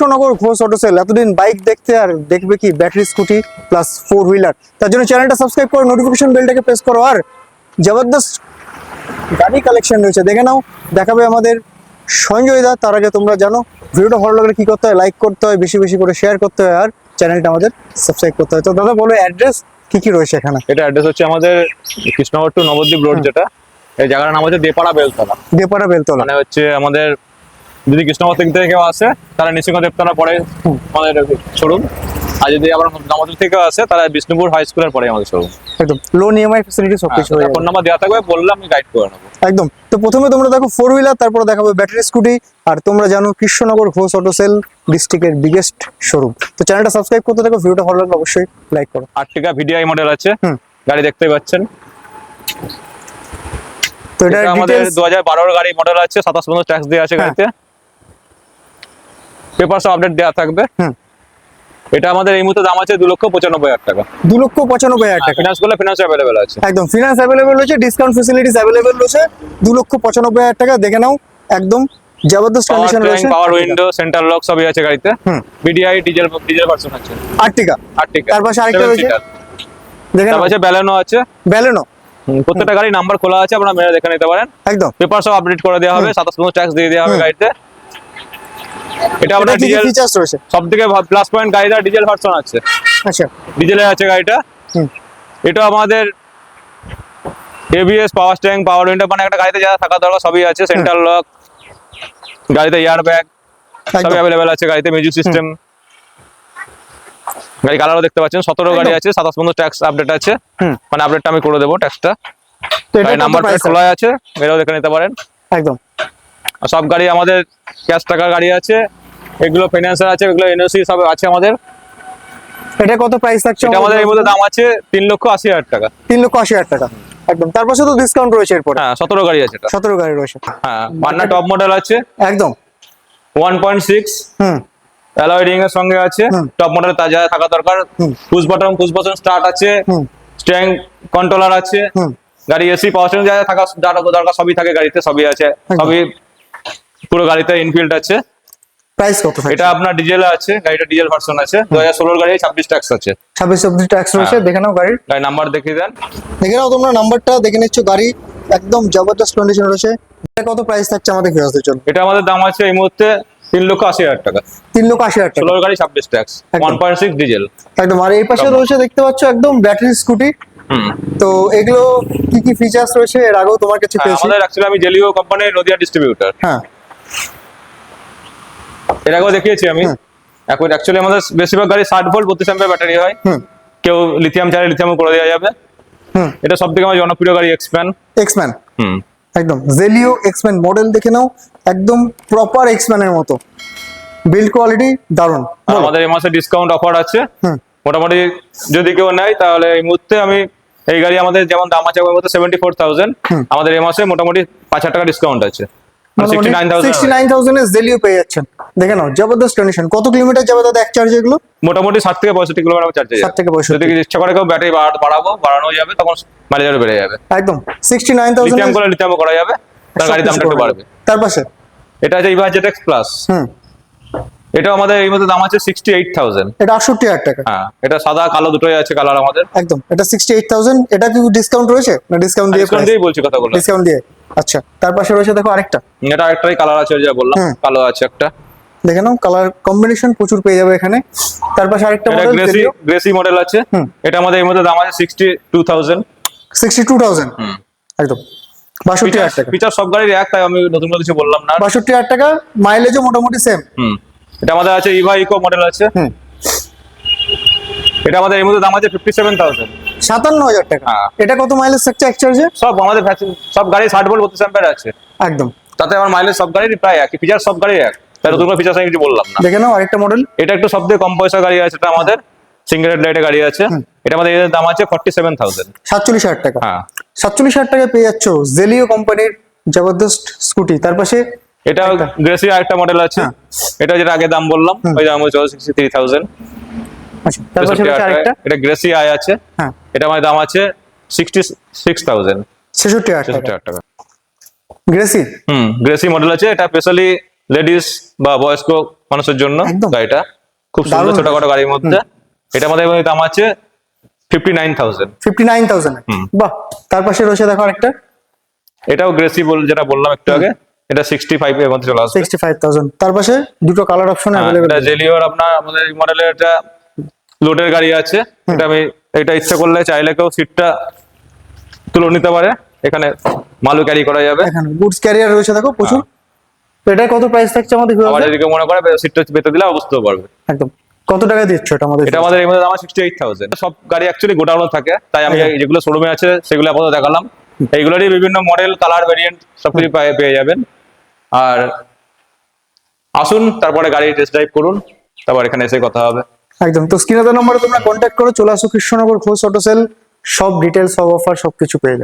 Krishnanagar Ghosh auto sale এতদিন bike দেখতে আর দেখবে কি battery scooty plus four wheeler তার জন্য চ্যানেলটা সাবস্ক্রাইব করো নোটিফিকেশন বেলটাকে প্রেস করো আর জবরদস্ত গাড়ি কালেকশন রয়েছে। দেখে নাও দেখাবে আমাদের সঞ্জয় দা তার আগে তোমরা জানো ভিডিওটা ভালো লাগলে কি করতে হয় লাইক করতে হয় বেশি বেশি করে শেয়ার করতে হয় আর চ্যানেলটা আমাদের সাবস্ক্রাইব করতে হয়। তো দাদা বলো অ্যাড্রেস কি কি রয়েছে এখানে? এটা অ্যাড্রেস হচ্ছে আমাদের কৃষ্ণনগর টু নবদ্বীপ রোড যেটা। এই জায়গার নাম হচ্ছে দেপাড়া বেলতলা। দেপাড়া বেলতলা। মানে হচ্ছে আমাদের যদি কৃষ্ণনগর থেকে কেউ আসে তারা নৃসিংহ দেবতলা পরে আমাদের শোরুম আর যদি আবার নবদ্বীপ থেকে আসে তারা বিষ্ণুপুর হাই স্কুলের পরে আমাদের শোরুম একদম। লোন ইএমআই ফ্যাসিলিটি সবকিছু হয়ে যাবে। ফোন নাম্বার দেওয়া থাকবে বললে আমি গাইড করে নেব। একদম। তো প্রথমে তোমরা দেখো ফোর হুইলার তারপরে দেখাবো ব্যাটারি স্কুটি আর তোমরা জানো কৃষ্ণনগর ঘোষ অটো সেল ডিস্ট্রিক্টের বিগেস্ট শোরুম তো চ্যানেলটা সাবস্ক্রাইব করতে থাকো ভিডিওটা ভালো লাগলে অবশ্যই লাইক করো। আর্টিকা ভিডিআই মডেল আছে। গাড়ি দেখতে পাচ্ছেন। তো এটা আমাদের দু হাজার গাড়ি মডেল আছে সাতাশ পর্যন্ত ট্যাক্স দেওয়া আছে হ্যাঁ। গাড়িতে পেপারস আপডেট দেওয়া থাকবে। এটা আমাদের এই মুহূর্তে দাম আছে দু লক্ষ পঁচানব্বই হাজার টাকা। দু লক্ষ পঁচানব্বই হাজার টাকা। ফিনান্স করলে ফিনান্স অ্যাভেলেবেল আছে। একদম ফিনান্স অ্যাভেলেবেল রয়েছে ডিসকাউন্ট ফেসিলিটিস অ্যাভেলেবেল রয়েছে দু লক্ষ পঁচানব্বই হাজার টাকা দেখে নাও একদম জবরদস্ত কন্ডিশন রয়েছে। পাওয়ার উইন্ডো সেন্টার লক সবই আছে গাড়িতে। বিডিআই ডিজেল ডিজেল ভার্সন আছে। আর্টিকা আর্টিকা তার পাশে আরেকটা রয়েছে? seater। দেখে তার পাশে ব্যালেনো আছে। ব্যালেনো প্রত্যেকটা গাড়ি নাম্বার খোলা আছে আপনারা মেরে দেখে নিতে পারেন। একদম। পেপার সব আপডেট করে দেওয়া হবে সাতাশ পর্যন্ত ট্যাক্স দিয়ে দেওয়া হবে গাড়িতে। এটা আপনার ডিজেল ফিচার্স রয়েছে? সব থেকে প্লাস পয়েন্ট গাড়িটা ডিজেল ভার্সন আছে। আচ্ছা। ডিজেলের আছে গাড়িটা। হুম। এটা আমাদের ABS power steering power window মানে একটা গাড়িতে যা থাকা দরকার সবই আছে সেন্টার লক গাড়িতে এয়ার ব্যাগ সবই অ্যাভেলেবেল আছে গাড়িতে মিউজিক সিস্টেম গাড়ি কালারও দেখতে পাচ্ছেন সতেরো গাড়ি আছে সাতাশ পর্যন্ত ট্যাক্স আপডেট আছে। মানে আপডেটটা আমি করে দেবো ট্যাক্সটা নাম্বার প্রাইস খোলা আছে এরাও দেখে নিতে পারেন। একদম। আর সব গাড়ি আমাদের ক্যাশ টাকার গাড়ি আছে এগুলো ফিনান্সার আছে এগুলো এনওসি সব আছে আমাদের। এটা কত প্রাইস থাকছে এটা আমাদের এই মধ্যে দাম আছে তিন লক্ষ আশি হাজার টাকা। তিন লক্ষ আশি হাজার টাকা একদম। তার পাশে তো ডিসকাউন্ট রয়েছে এরপরে? হ্যাঁ সতেরো গাড়ি আছে এটা। সতেরো গাড়ি রয়েছে। হ্যাঁ পান্না টপ মডেল আছে। একদম। ওয়ান পয়েন্ট সিক্স হুম। অ্যালয় রিং এর সঙ্গে আছে। টপ মডেল তাজা থাকা দরকার। Push button push button start আছে। স্ট্যাং কন্ট্রোলার আছে। হুম। গাড়ি এসি পাওয়ার স্টেশন যা থাকা দরকার সবই থাকে গাড়িতে সবই আছে। সবই পুরো গাড়িতে ইনফিল্ড আছে। প্রাইস কত এটা আপনার ডিজেল আছে গাড়িটা ডিজেল ভার্সন আছে। দু হাজার ষোলোর গাড়ি ছাব্বিশ ট্যাক্স আছে। ছাব্বিশ অব্দি ট্যাক্স রয়েছে হ্যাঁ। দেখে নাও গাড়ির। গাড়ি নাম্বার দেখিয়ে দেন। দেখে নাও তোমরা নাম্বারটা দেখে নিচ্ছ গাড়ি একদম জবরদস্ত কন্ডিশন রয়েছে। এটা কত প্রাইস থাকছে আমাদের ফেরতের জন্য? এটা আমাদের দাম আছে এই মুহূর্তে তিন লক্ষ আশি হাজার টাকা। তিন লক্ষ আশি হাজার টাকা। ষোলোর গাড়ি ছাব্বিশ tax. One point six diesel একদম। আর এই পাশে রয়েছে দেখতে পাচ্ছ একদম ব্যাটারি স্কুটি তো এগুলো কি কি ফিচার্স রয়েছে এর আগেও তোমার কাছে হ্যাঁ, পেয়েছি। আমাদের অ্যাকচুয়ালি আমি জেলিও কোম্পানির নদিয়া ডিস্ট্রিবিউটার হ্যাঁ। এর আগেও দেখিয়েছি আমি। এখন অ্যাকচুয়ালি আমাদের বেশিরভাগ গাড়ি ষাট ভোল্ট বত্রিশ অ্যাম্পিয়ার ব্যাটারি হয়। কেউ লিথিয়াম চাইলে লিথিয়ামও করে দেওয়া যাবে। এটা সব থেকে আমার জনপ্রিয় গাড়ি এক্সপ্যান এক্সম্যান হুম। একদম। জেলিও এক্সম্যান মডেল দেখে নাও। একদম প্রপার এক্সম্যানের মতো। বিল্ড কোয়ালিটি দারুণ। আমাদের এই মাসে ডিসকাউন্ট অফার আছে। হুম। মোটামুটি যদি কেউ নেয় তাহলে এই মুহূর্তে আমি এই গাড়ি আমাদের যেমন দাম আছে সেভেন্টি ফোর থাউজেন্ড আমাদের এই মাসে মোটামুটি পাঁচ হাজার টাকা ডিসকাউন্ট আছে। সিক্সটি নাইন সিক্সটি নাইন থাউজেন্ডের জেলিও পেয়ে যাচ্ছেন। দেখে নাও জবরদস্ত কন্ডিশন কত কিলোমিটার যাবে দাদা এক চার্জ এগুলো? মোটামুটি ষাট থেকে পঁয়ষট্টি কিলোমিটার চার্জে ষাট থেকে পঁয়ষট্টি। যদি ইচ্ছা করে কেউ ব্যাটারি বাড়াবো বাড়ানো যাবে তখন মাইলেজ আরও বেড়ে যাবে। একদম। সিক্সটি নাইন থাউজেন্ড লিথিয়াম করে লিথিয়ামও করা যাবে তার গাড়ির দামটা একটু বাড়বে। তার পাশে? এটা আছে ইভা জেট এক্স প্লাস হুম। এটা আমাদের এই মধ্যে দাম আছে সিক্সটি এইট থাউজেন্ড এটা আটষট্টি হাজার টাকা। হ্যাঁ এটা সাদা কালো দুটোই আছে কালার আমাদের। একদম এটা সিক্সটি এইট থাউজেন্ড এটা কি ডিসকাউন্ট রয়েছে? না ডিসকাউন্ট দিয়ে ডিসকাউন্ট দিয়েই বলছি কথাগুলো। ডিসকাউন্ট দিয়ে। আচ্ছা তার পাশে রয়েছে দেখো আরেকটা। এটা একটাই কালার আছে যা বললাম কালো আছে একটা। দেখে নাও কালার কম্বিনেশন প্রচুর পেয়ে যাবে এখানে। তার পাশে আরেকটা মডেল গ্রেসি গ্রেসি মডেল আছে। এটা আমাদের এই মধ্যে দাম আছে sixty two thousand sixty two thousand একদম। বাষট্টি হাজার টাকা। ফিচার সব গাড়ির এক তাই আমি নতুন কিছু বললাম না। বাষট্টি হাজার টাকা মাইলেজও মোটামুটি সেম হুম। এটা আমাদের আছে ইভা ইকো মডেল আছে। এটা আমাদের এই মধ্যে দাম আছে ফিফটি সেভেন থাউজেন্ড সাতান্ন হাজার টাকা। হ্যাঁ। এটা কত মাইলেজ থাকছে এক চার্জে সব আমাদের সব গাড়ি ষাট ভোল্ট বত্রিশ অ্যাম্পিয়ার আছে। একদম। তাতে আমার মাইলেজ সব গাড়ির প্রায় একই ফিচার সব গাড়ি এক। তাই নতুন ফিচার আমি কিছু বললাম না। দেখে নাও আরেকটা মডেল এটা একটু সব থেকে কম পয়সা গাড়ি আছে এটা আমাদের সিঙ্গেল লাইটের গাড়ি আছে। এটা আমাদের এর দাম আছে ফর্টি সেভেন থাউজেন্ড সাতচল্লিশ হাজার টাকা। হ্যাঁ। সাতচল্লিশ হাজার টাকায় পেয়ে যাচ্ছ জেলিও কোম্পানির জবরদস্ত স্কুটি। তার পাশে এটা গ্রেসি আরেকটা মডেল আছে। হ্যাঁ। এটা যেটা আগে দাম বললাম ওই দাম হচ্ছে সিক্সটি থ্রি থাউজেন্ড আরেকটা? এটা গ্রেসি আই আছে। হ্যাঁ। এটা আমার দাম আছে সিক্সটি সিক্স থাউজেন্ড ছেষট্টি হাজার টাকা। গ্রেসি? হুম গ্রেসি মডেল আছে। এটা স্পেশালি লেডিস বা বয়স্ক মানুষের জন্য গাড়িটা। খুব সুন্দর ছোটখাটো গাড়ির মধ্যে। এটা আমাদের দাম আছে fifty nine thousand fifty nine thousand. বাহ তার পাশে রয়েছে দেখো একটা এটাও গ্রেসি বল যেটা বললাম একটু আগে। এটা সিক্সটি ফাইভ এর মধ্যে চলে আসবে। সিক্সটি ফাইভ থাউজেন্ড তার পাশে দুটো কালার অপশন হ্যাঁ, অ্যাভেলেবেল এটা জেলিওর আপনার আমাদের এই মডেলের এটা লোডের গাড়ি আছে। এটা আমি এটা ইচ্ছা করলে চাইলে কেউ সিটটা তুলে নিতে পারে। এখানে মালু ক্যারি করা যাবে। এখানে গুডস ক্যারিয়ার রয়েছে দেখো প্রচুর। তো এটার কত প্রাইস থাকছে আমাদের আবার viewers দের? এদিকে মনে করে সিটটা পেতে দিলে বুঝতেও পারবে একদম। কত টাকা দিচ্ছ এটা আমাদের এটা আমাদের এই মধ্যে দাম সিক্সটি এইট থাউজেন্ড সব গাড়ি অ্যাকচুয়ালি গোডাউনে থাকে। তাই আমি যেগুলো শোরুমে আছে সেগুলো আপাতত দেখালাম। এইগুলোরই বিভিন্ন মডেল কালার ভেরিয়েন্ট সবকিছু পেয়ে যাবেন। আর আসুন, তারপরে গাড়ি টেস্ট ড্রাইভ করুন, তারপর এখানে এসে কথা হবে। একদম। তো স্ক্রিনে নম্বরে তোমরা কন্ট্যাক্ট করো, চলে আসো কৃষ্ণনগর ঘোষ অটো সেল সব ডিটেলস সব অফার সবকিছু পেয়ে যাবে।